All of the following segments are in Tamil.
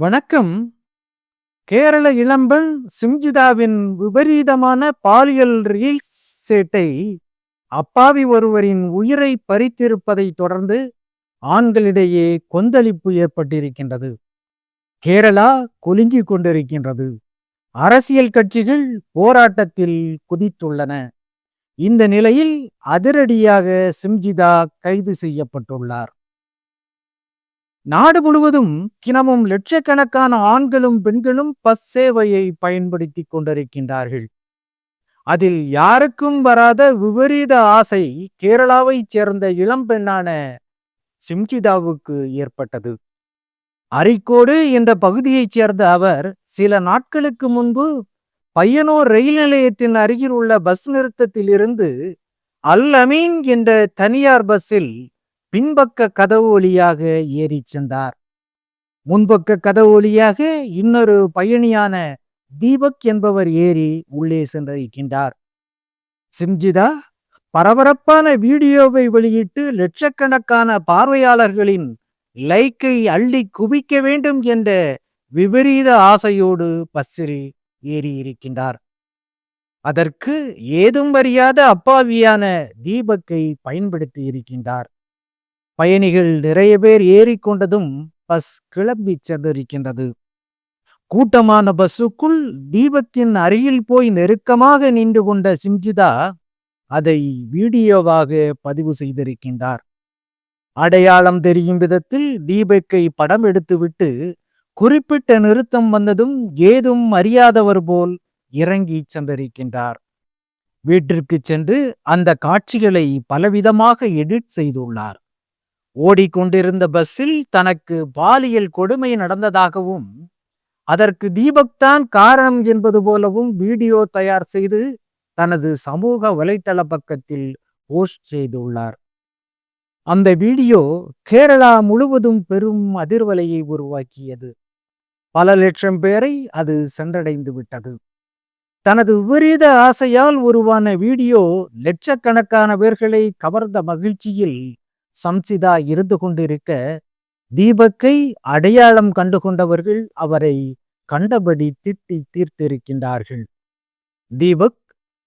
வணக்கம். கேரள இளம்பெண் சிம்ஜிதாவின் விபரீதமான பாலியல் ரீல்ஸ் சேட்டை. அப்பாவி ஒருவரின் உயிரை பறித்திருப்பதைத் தொடர்ந்து ஆண்களிடையே கொந்தளிப்பு ஏற்பட்டிருக்கின்றது. கேரளா குலுங்கிக் கொண்டிருக்கின்றது. அரசியல் கட்சிகள் போராட்டத்தில் குதித்துள்ளன. இந்த நிலையில் அதிரடியாக சிம்ஜிதா கைது செய்யப்பட்டுள்ளார். நாடு முழுவதும் தினமும் லட்சக்கணக்கான ஆண்களும் பெண்களும் பஸ் சேவையை பயன்படுத்தி கொண்டிருக்கின்றார்கள். அதில் யாருக்கும் வராத விபரீத ஆசை கேரளாவைச் சேர்ந்த இளம்பெண்ணான சிம்ஜிதாவுக்கு ஏற்பட்டது. அரிக்கோடு என்ற பகுதியைச் சேர்ந்த அவர் சில நாட்களுக்கு முன்பு பையனூர் ரயில் நிலையத்தின் அருகில் உள்ள பஸ் நிறுத்தத்திலிருந்து அல் அமீன் என்ற தனியார் பஸ்ஸில் பின்பக்க கதவு வழியாக ஏறிச் சென்றார். முன்பக்க கதவு வழியாக இன்னொரு பயணியான தீபக் என்பவர் ஏறி உள்ளே சென்றிருக்கின்றார். சிம்ஜிதா பரபரப்பான வீடியோவை வெளியிட்டு லட்சக்கணக்கான பார்வையாளர்களின் லைக்கை அள்ளி குவிக்க வேண்டும் என்ற விபரீத ஆசையோடு பஸ்ஸில் ஏறி இருக்கின்றார் அதற்கு ஏதும் அறியாத அப்பாவியான தீபக்கை பயன்படுத்தி இருக்கின்றார். பயணிகள் நிறைய பேர் ஏறிக்கொண்டதும் பஸ் கிளம்பி சென்றிருக்கின்றது. கூட்டமான பஸ்ஸுக்குள் தீபத்தின் அருகில் போய் நெருக்கமாக நின்று கொண்ட சிம்ஜிதா அதை வீடியோவாக பதிவு செய்திருக்கின்றார். அடையாளம் தெரியும் விதத்தில் தீபக்கை படம் எடுத்துவிட்டு குறிப்பிட்ட நிறுத்தம் வந்ததும் ஏதும் அறியாதவர் போல் இறங்கி சென்றிருக்கின்றார். வீட்டிற்கு சென்று அந்த காட்சிகளை பலவிதமாக எடிட் செய்துள்ளார். ஓடிக்கொண்டிருந்த பஸ்ஸில் தனக்கு பாலியல் கொடுமை நடந்ததாகவும் அதற்கு தீபக் தான் காரணம் என்பது போலவும் வீடியோ தயார் செய்து தனது சமூக வலைத்தள பக்கத்தில் போஸ்ட் செய்துள்ளார். அந்த வீடியோ கேரளா முழுவதும் பெரும் அதிர்வலையை உருவாக்கியது. பல லட்சம் பேரை அது சென்றடைந்து விட்டது. தனது விபரீத ஆசையால் உருவான வீடியோ லட்சக்கணக்கான பேர்களை கவர்ந்த மகிழ்ச்சியில் சம்சிதா இருந்து கொண்டிருக்க தீபக்கை அடையாளம் கண்டு கொண்டவர்கள் அவரை கண்டபடி திட்டி தீர்த்திருக்கின்றார்கள். தீபக்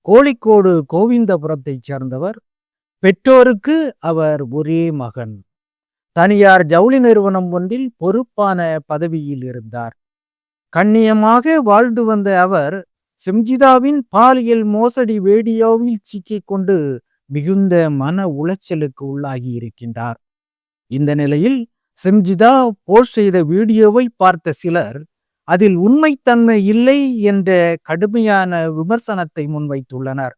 கோழிக்கோடு கோவிந்தபுரத்தைச் சேர்ந்தவர். பெற்றோருக்கு அவர் ஒரே மகன். தனியார் ஜவுளி நிறுவனம் ஒன்றில் பொறுப்பான பதவியில் இருந்தார். கண்ணியமாக வாழ்ந்து வந்த அவர் சிம்ஜிதாவின் பாலியல் மோசடி வீடியோவில் சிக்கிக் கொண்டு மிகுந்த மன உளைச்சலுக்கு உள்ளாகி இருக்கின்றார். இந்த நிலையில் சிம்ஜிதா போஸ்ட் செய்த வீடியோவை பார்த்த சிலர் அதில் உண்மைத்தன்மை இல்லை என்ற கடுமையான விமர்சனத்தை முன்வைத்துள்ளனர்.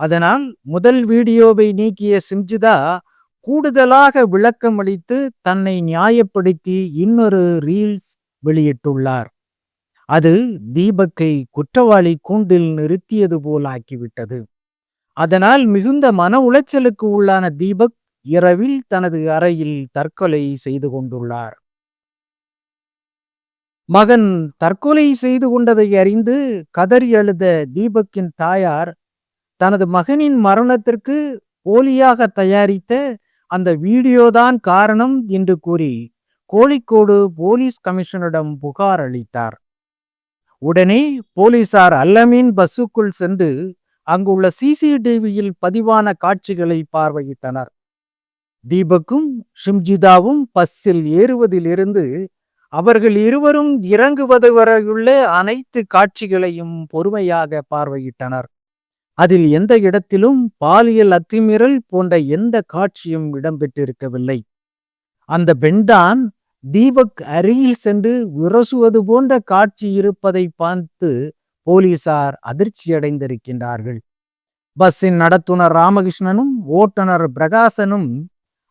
அதனால் முதல் வீடியோவை நீக்கிய சிம்ஜிதா கூடுதலாக விளக்கம் அளித்து தன்னை நியாயப்படுத்தி இன்னொரு ரீல்ஸ் வெளியிட்டுள்ளார். அது தீபக்கை குற்றவாளி கூண்டில் நிறுத்தியது போல் ஆக்கிவிட்டது. அதனால் மிகுந்த மன உளைச்சலுக்கு உள்ளான தீபக் இரவில் தனது அறையில் தற்கொலை செய்து கொண்டுள்ளார். மகன் தற்கொலை செய்து கொண்டதை அறிந்து கதறி அழுத தீபக்கின் தாயார் தனது மகனின் மரணத்திற்கு போலியாக தயாரித்த அந்த வீடியோதான் காரணம் என்று கூறி கோழிக்கோடு போலீஸ் கமிஷனரிடம் புகார் அளித்தார். உடனே போலீசார் அல்லமீன் பஸ்ஸுக்குள் சென்று அங்குள்ள சிசிடிவியில் பதிவான காட்சிகளை பார்வையிட்டனர். தீபக்கும் ஷிம்ஜிதாவும் பஸ்ஸில் ஏறுவதிலிருந்து அவர்கள் இருவரும் இறங்குவது வரையுள்ள அனைத்து காட்சிகளையும் பொறுமையாக பார்வையிட்டனர். அதில் எந்த இடத்திலும் பாலியல் அத்துமீறல் போன்ற எந்த காட்சியும் இடம்பெற்றிருக்கவில்லை. அந்த பெண்தான் தீபக் அருகில் சென்று விரசுவது போன்ற காட்சி இருப்பதை பார்த்து போலீசார் அதிர்ச்சியடைந்திருக்கின்றார்கள். பஸ்ஸின் நடத்துனர் ராமகிருஷ்ணனும் ஓட்டுநர் பிரகாசனும்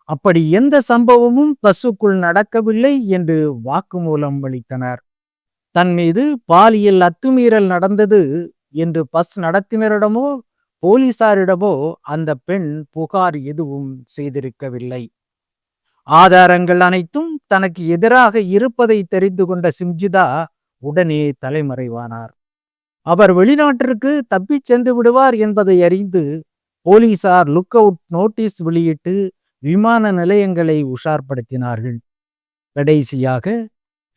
அப்படி எந்த சம்பவமும் பஸ்ஸுக்குள் நடக்கவில்லை என்று வாக்குமூலம் அளித்தனர். தன் மீது பாலியல் அத்துமீறல் நடந்தது என்று பஸ் நடத்தினரிடமோ போலீசாரிடமோ அந்த பெண் புகார் எதுவும் செய்திருக்கவில்லை. ஆதாரங்கள் அனைத்தும் தனக்கு எதிராக இருப்பதை தெரிந்து கொண்ட சிம்ஜிதா உடனே தலைமறைவானார். அவர் வெளிநாட்டிற்கு தப்பிச் சென்று விடுவார் என்பதை அறிந்து போலீசார் லுக் அவுட் நோட்டீஸ் வெளியிட்டு விமான நிலையங்களை உஷார்படுத்தினார்கள். கடைசியாக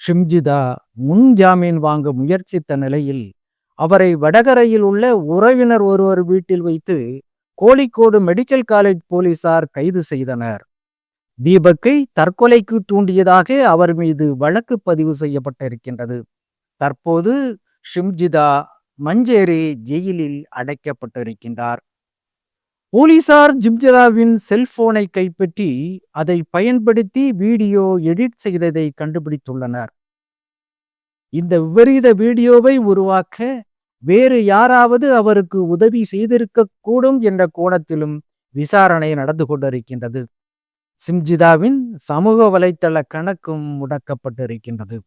ஷிம்ஜிதா முன் ஜாமீன் வாங்க முயற்சித்த நிலையில் அவரை வடகரையில் உள்ள உறவினர் ஒருவர் வீட்டில் வைத்து கோழிக்கோடு மெடிக்கல் காலேஜ் போலீசார் கைது செய்தனர். தீபக்கை தற்கொலைக்கு தூண்டியதாக அவர் மீது வழக்கு பதிவு செய்யப்பட்டிருக்கின்றது. தற்போது ஷிம்ஜிதா மஞ்சேரி ஜெயிலில் அடைக்கப்பட்டிருக்கின்றார். போலீசார் ஜிம்ஜிதாவின் செல்போனை கைப்பற்றி அதை பயன்படுத்தி வீடியோ எடிட் செய்ததை கண்டுபிடித்துள்ளனர். இந்த விபரீத வீடியோவை உருவாக்க வேறு யாராவது அவருக்கு உதவி செய்திருக்க கூடும் என்ற கோணத்திலும் விசாரணை நடந்து கொண்டிருக்கின்றது. சிம்ஜிதாவின் சமூக வலைத்தள கணக்கும் முடக்கப்பட்டிருக்கின்றது.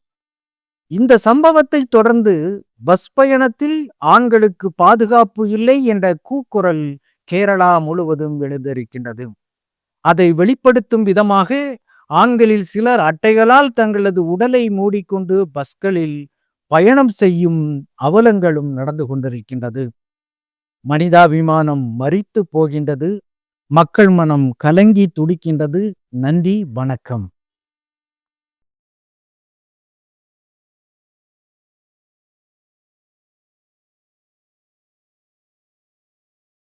இந்த சம்பவத்தை தொடர்ந்து பஸ் பயணத்தில் ஆண்களுக்கு பாதுகாப்பு இல்லை என்ற கூக்குரல் கேரளா முழுவதும் எழுந்திருக்கின்றது. அதை வெளிப்படுத்தும் விதமாக ஆண்களில் சிலர் அட்டைகளால் தங்களது உடலை மூடிக்கொண்டு பஸ்களில் பயணம் செய்யும் அவலங்களும் நடந்து கொண்டிருக்கின்றது. மனிதாபிமானம் மறித்து போகின்றது. மக்கள் மனம் கலங்கி துடிக்கின்றது. நன்றி வணக்கம்.